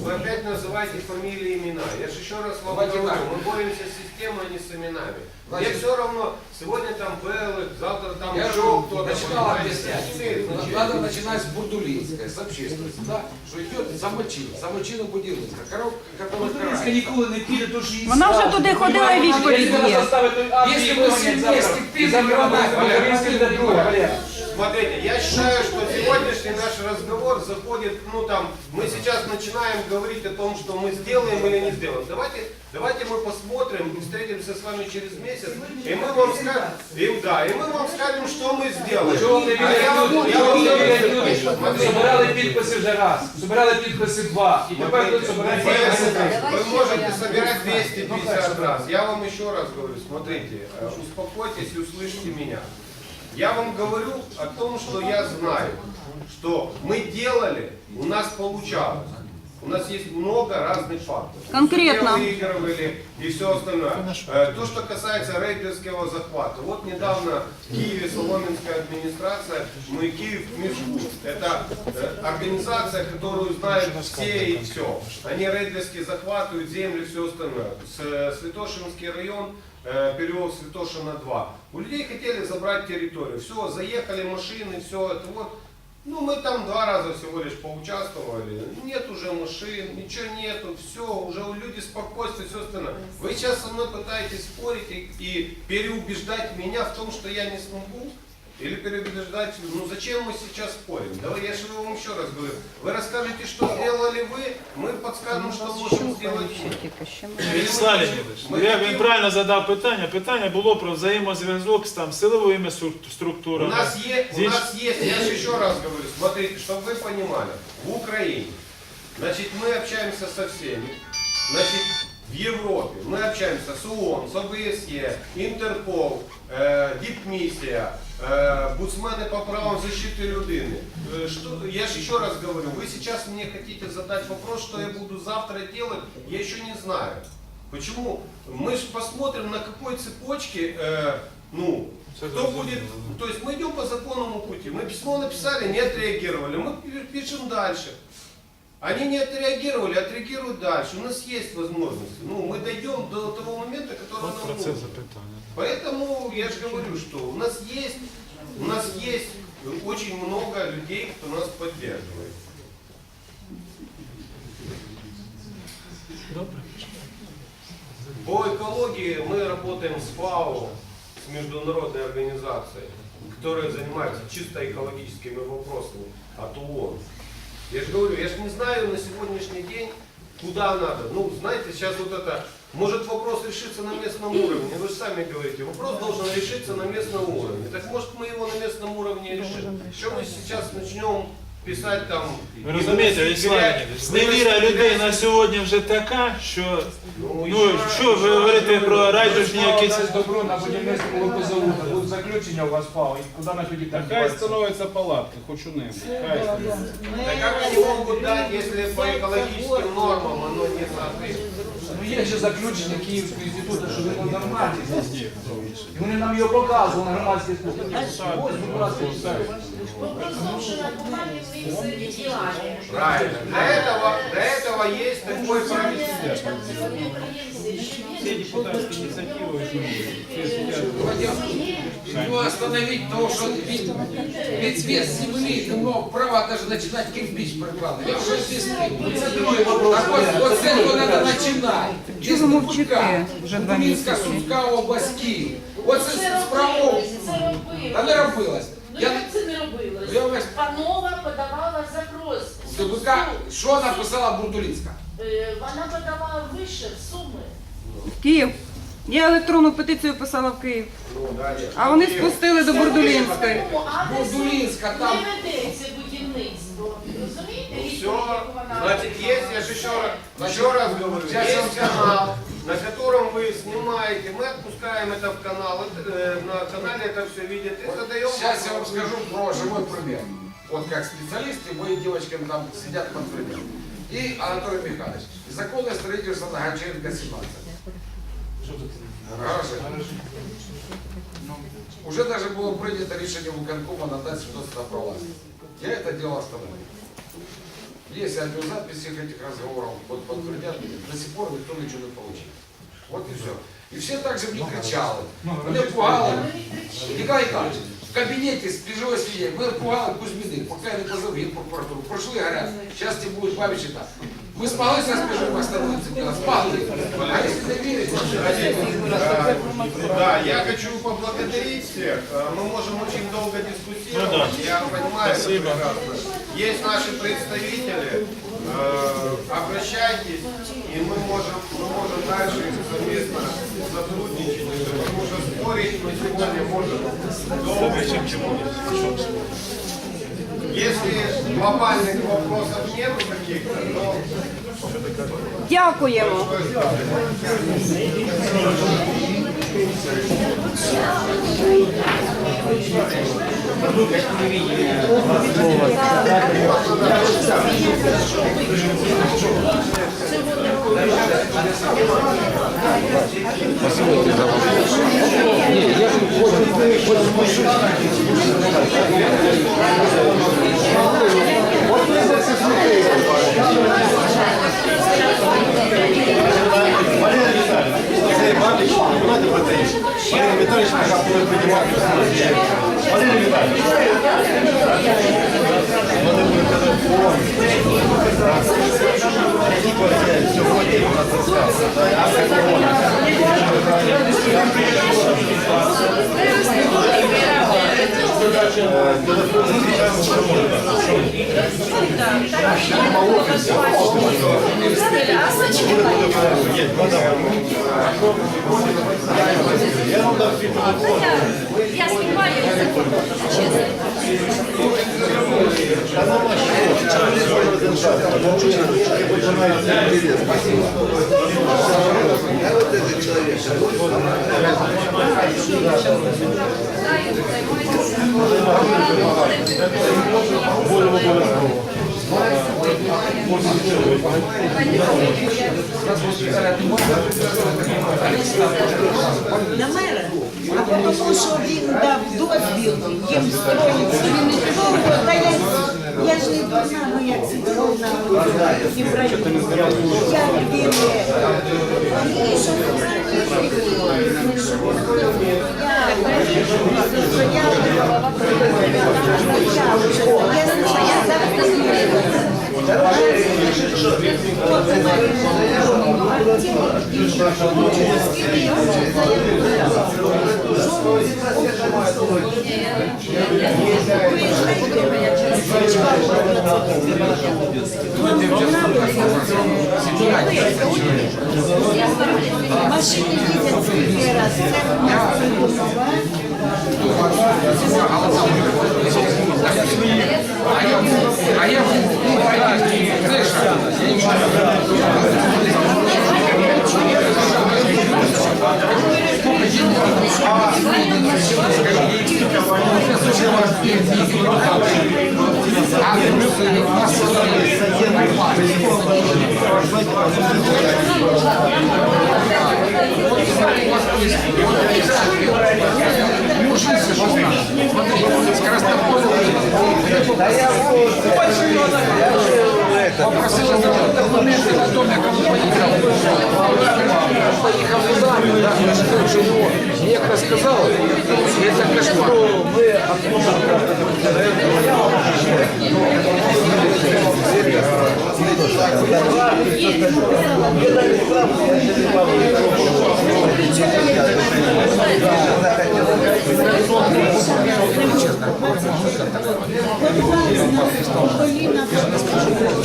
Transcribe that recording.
Вы опять называете фамилии и имена. Я же еще раз вам Давайте говорю, так. мы боремся с системой, а не с именами. Мне Значит- все равно, сегодня там Беллы, завтра там Я еще же кто-то. начинал понимаете, объяснять. не имеет Надо значения. начинать с Бурдулинской, с общественности, да? Что идет замочил, замочила Будилинська, коробка, которая Українська карає. ніколи не піде, то ж її Вона вже скажуть. туди ходила і Вона відповідь їздила є. заставити акції Якщо ми вигонять всі завтра. вместе І підемо, завтра Валерій, буде Українська Валерій, йде друга, Валерій. Валерій. Смотрите, я считаю, что сегодняшний наш разговор заходит, ну там, мы сейчас начинаем говорить о том, что мы сделаем или не сделаем. Давайте, давайте мы посмотрим и встретимся с вами через месяц, и мы вам скажем, и, да, и мы вам скажем, что мы сделаем. Чого ви А я вам- люди, я вам люди, говорю, люди, смотрите, Собирали підписи вже раз, собирали підписи два, і тепер тут собирають підписи три. Вы можете собирать 250 раз. Я вам еще раз говорю, смотрите, э, успокойтесь и услышьте меня. Я вам говорю о том, что я знаю, что мы делали, у нас получалось. У нас есть много разных фактов. Конкретно. Где выигрывали и все остальное. Э, То, что касается рейдерского захвата. Вот недавно в Киеве Соломенская администрация, мы Киев в мешку. Это э, организация, которую знают все и все. Они рейдерски захватывают земли и все остальное. С, э, Святошинский район, э, переулок Святошина 2. У людей хотели забрать территорию. Все, заехали машины, все это вот. Ну, мы там два раза всего лишь поучаствовали. Нет уже машин, ничего нету, все, уже у люди спокойствие, все остальное. Вы сейчас со мной пытаетесь спорить и, и переубеждать меня в том, что я не смогу? Или переубеждать, ну зачем мы сейчас спорим? Давай, я же вам еще раз говорю. Вы расскажете, что сделали вы, мы подскажем, что можем сделать мы. Или мы Вячеслав хотим- Леонідович, мы я, хотим- він правильно задав питання. Питання було про взаємозв'язок з там силовими стру- У структурами. нас, есть, у Здесь- нас есть, я же еще раз говорю, смотрите, чтобы вы понимали, в Украине, значит, мы общаемся со всеми, значит, в Европе мы общаемся с ООН, с ОБСЕ, Интерпол, э, Дипмиссия, э, Буцмены по правам защиты людини. Э, что, я же еще раз говорю, вы сейчас мне хотите задать вопрос, что я буду завтра делать, я еще не знаю. Почему? Мы же посмотрим, на какой цепочке, э, ну, кто будет, то есть мы идем по законному пути. Мы письмо написали, не отреагировали, мы пи- пишем дальше. Они не отреагировали, отреагируют дальше. У нас есть возможности. Ну, мы дойдем до того момента, который От нам нужен. Поэтому я же говорю, что у нас есть, у нас есть очень много людей, кто нас поддерживает. По экологии мы работаем с ФАО, с международной организацией, которая занимается чисто экологическими вопросами от ООН. Я же говорю, я же не знаю на сегодняшний день, куда надо. Ну, знаете, сейчас вот это, может вопрос решиться на местном уровне. Вы же сами говорите, вопрос должен решиться на местном уровне. Так может мы его на местном уровне решим. Что мы сейчас начнем писать там... Ви розумієте, Вячеслав Леонідович, зневіра людей на сьогодні вже така, що Ну, ну що ви говорите про райдужні якісь. Дасть добро на будівництво ЛПЗУ, будуть заключення у вас впало, і куди ми тоді так Хай діватися? становиться палатки, хоч у небо. Хай становиться. Да как они могут дать, если по экологическим нормам оно не соответствует? Ну є ще заключення Київського інституту, що він нормальний. І вони нам його показували на громадських слуханнях. Ось, будь ласка, читайте. На. Правильно. Для этого, для этого есть такой правительство. Всі депутатські ініціативи Ну, остановить того, что ведь, ведь вес земли, ты мог право даже начинать кирпич прокладывать. Я уже здесь Це другий вопрос. Так вот, вот с этого надо начинать. Чого ви мовчите вже два Кубинська місяці? Сумська область Київ. От це справа. Це не робилось. Ну Я як це не робилось? Я весь- Панова подавала запрос. в суд. що написала Бурдулінська? Е, Вона подавала вище в суми. Київ. Я електронну петицію писала в Київ. Ну, далі. А вони спустили до Бурдулінської. По адресу Бурдулінська там. Не ведеться будівництво. Розумієте? Все, Рішення, як вона- значит, есть, я же еще раз, еще раз говорю, Сейчас я вам есть канал, на котором вы снимаете, мы отпускаем это в канал, э, на канале это все видят и задаем Сейчас я вам скажу про живой пример. Вот как специалисты, мои девочками там сидят под примером. И Анатолий Михайлович. Законное строительство на Гончаренко 17. Гаражи. Уже даже было принято решение виконкома надать свидетельство про власть. Я это дело остановил. Есть аудиозапись всех этих разговоров, вот подтвердят, до сих пор никто ничего не получил. Вот и все. И все так же мне кричали. Мене пугали. Ніколай Іванович, в кабінеті з біжової свідей, ми пугали Кузьміни, поки я не позов генпрокуратуру. Пройшли, говорят, зараз тебе будуть бабичі так. Ми змогли зараз біжових остановитися делать? Змогли. А якщо не вірите, Э, Да, я хочу поблагодарить всех. Э, Мы можем очень долго дискутировать. Я понимаю, это прекрасно. Есть наши представители. Э, Обращайтесь, и мы можем, мы можем дальше совместно сотрудничать. Потому что спорить мы сегодня можем долго. Если глобальных вопросов нет каких-то, то Дякуємо. Я Марина Віталіч, яка буде приймати Марина Віталіч. Вони були телефон. Сьогодні вона зацікавила. А це корона співаю, чесно. На мера, а тому, що він дав дозвіл їм строїти довго, та я, я ж не ну як це і. Я він, і що ви знаєте, я Машини їздять скільки раз. Це у нас нова. а я, знаешь, Попросила сделать документы, потом я кому поехал. Поехал армию, да, что его снег как и это кошмар. Я не скажу.